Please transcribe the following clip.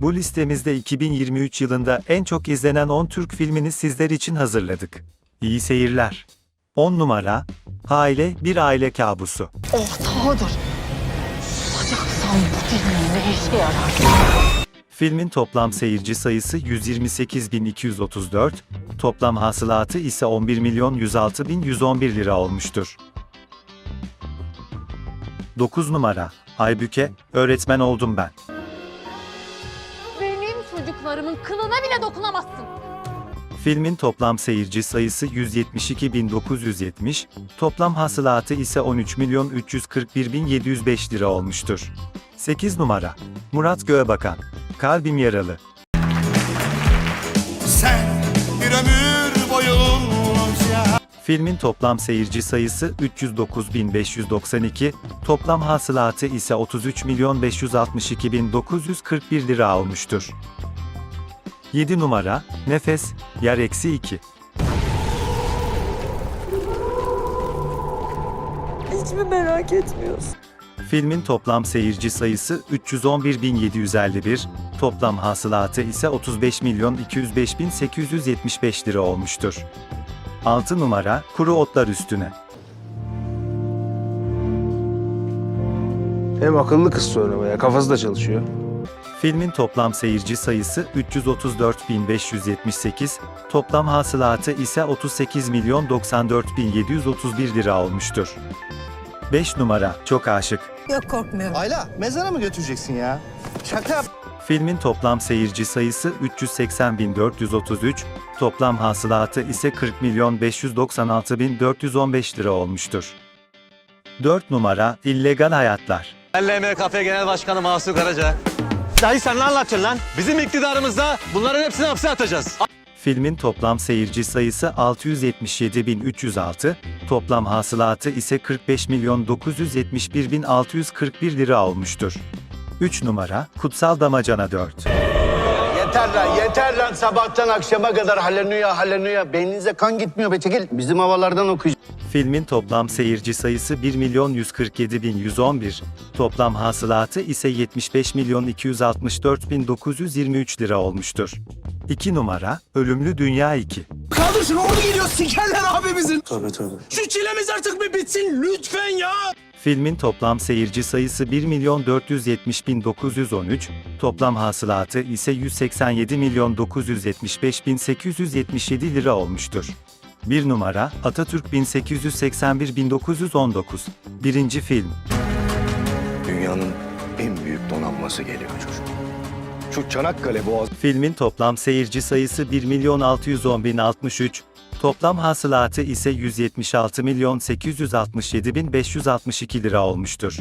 Bu listemizde 2023 yılında en çok izlenen 10 Türk filmini sizler için hazırladık. İyi seyirler. 10 numara, Aile Bir Aile Kabusu. Ortağıdır. Susacaksan bu dilin ne işe yarar? Filmin toplam seyirci sayısı 128.234, toplam hasılatı ise 11.106.111 lira olmuştur. 9 numara, Aybüke, Öğretmen Oldum Ben. Çocuklarımın kılına bile dokunamazsın. Filmin toplam seyirci sayısı 172.970, toplam hasılatı ise 13.341.705 lira olmuştur. 8 numara, Murat Göğebakan, Kalbim Yaralı. Filmin toplam seyirci sayısı 309.592, toplam hasılatı ise 33.562.941 lira olmuştur. 7 numara, Nefes, Yer Eksi 2. Hiç mi merak etmiyorsun? Filmin toplam seyirci sayısı 311.751, toplam hasılatı ise 35.205.875 lira olmuştur. 6 numara, Kuru Otlar Üstüne. Hem akıllı kız sonra ya kafası da çalışıyor. Filmin toplam seyirci sayısı 334.578, toplam hasılatı ise 38.094.731 lira olmuştur. 5 numara, Çok Aşık. Yok korkmuyorum. Ayla mezara mı götüreceksin ya? Şaka yap. Filmin toplam seyirci sayısı 380.433, toplam hasılatı ise 40.596.415 lira olmuştur. 4 numara, İllegal Hayatlar. LMKF Genel Başkanı Mahsur Karaca. Dayı sen ne anlatıyorsun lan? Bizim iktidarımızda bunların hepsini hapse atacağız. Filmin toplam seyirci sayısı 677.306, toplam hasılatı ise 45.971.641 lira olmuştur. 3 numara, Kutsal Damacana 4. Yeter lan yeter lan sabahtan akşama kadar haleluya haleluya. Beyninize kan gitmiyor be çekil. Bizim havalardan okuyacağız. Filmin toplam seyirci sayısı 1.147.111, toplam hasılatı ise 75.264.923 lira olmuştur. 2 numara, Ölümlü Dünya 2. Kaldır şunu onu geliyor sikerler abimizin. Tabii tabii. Şu çilemiz artık bir bitsin lütfen ya. Filmin toplam seyirci sayısı 1.470.913, toplam hasılatı ise 187.975.877 lira olmuştur. 1 numara, Atatürk 1881-1919. Birinci film. Dünyanın en büyük donanması geliyor çocuk. Şu Çanakkale Boğazı Filmin toplam seyirci sayısı 1.610.063, toplam hasılatı ise 176.867.562 lira olmuştur.